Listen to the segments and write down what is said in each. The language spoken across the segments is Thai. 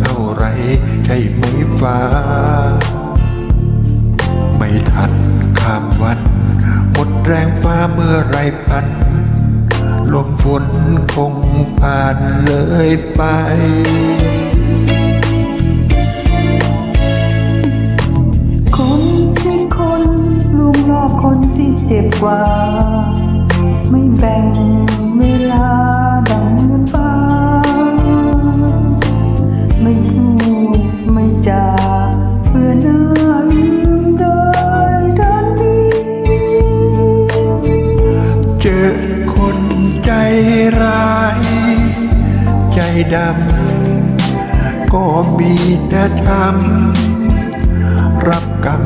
เท่าไรใช่ไหมฟ้า ไม่ทันข้ามวัน หมดแรงฟ้าเมื่อไรพัน ลมฝนคงผ่านเลยไปคนสิคนลุงรอบคนสิเจ็บกว่า ดำ ก็มีแต่ทำรับกรรม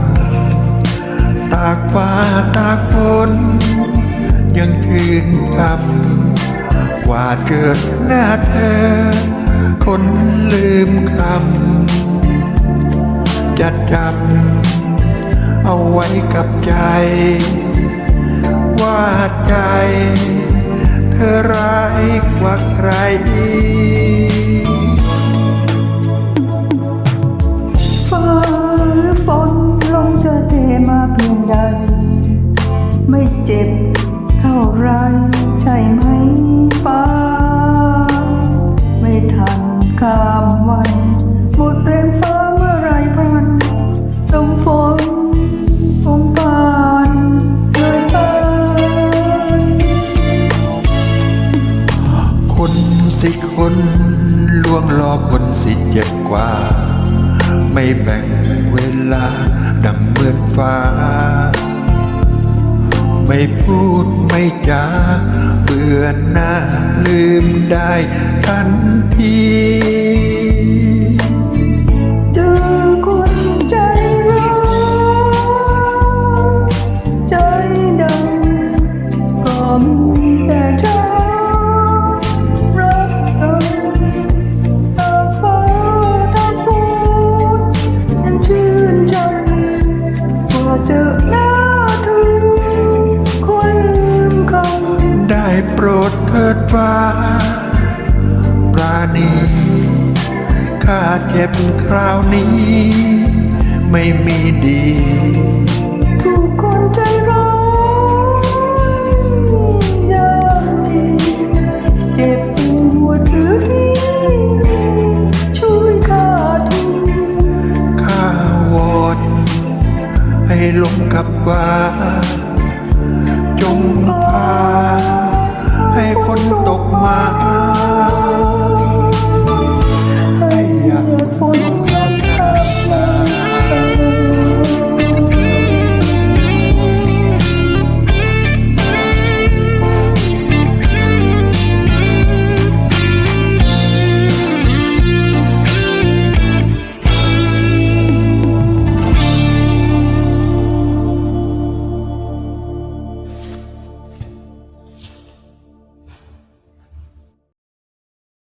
ตากฟ้าตากฝนยังคืนคำกว่าเกิดหน้าเธอ คนลืมคำจะจำเอาไว้กับใจ ว่าใจ เธอร้ายกว่าใคร เจ็บเท่าไรใช่ไหมฟ้า ไม่ทันข้ามวันหมดแรงฟ้าเมื่อไรพันลมฝนคงผ่านเลยไปคนสิคนล่วงรอคนสิเจ็บกว่า ไม่แบ่งเวลาดังเหมือนฟ้า ไม่พูดไม่จาเบื่อหน้าลืมได้ทันที ฟ้า ปราณีข้าเจ็บคราวนี้ ไม่มีดี ทุกคนใจร้อนยาดีเจ็บปวดหรือดีช่วยข้าทุกข้าวอนให้ลงกับว่า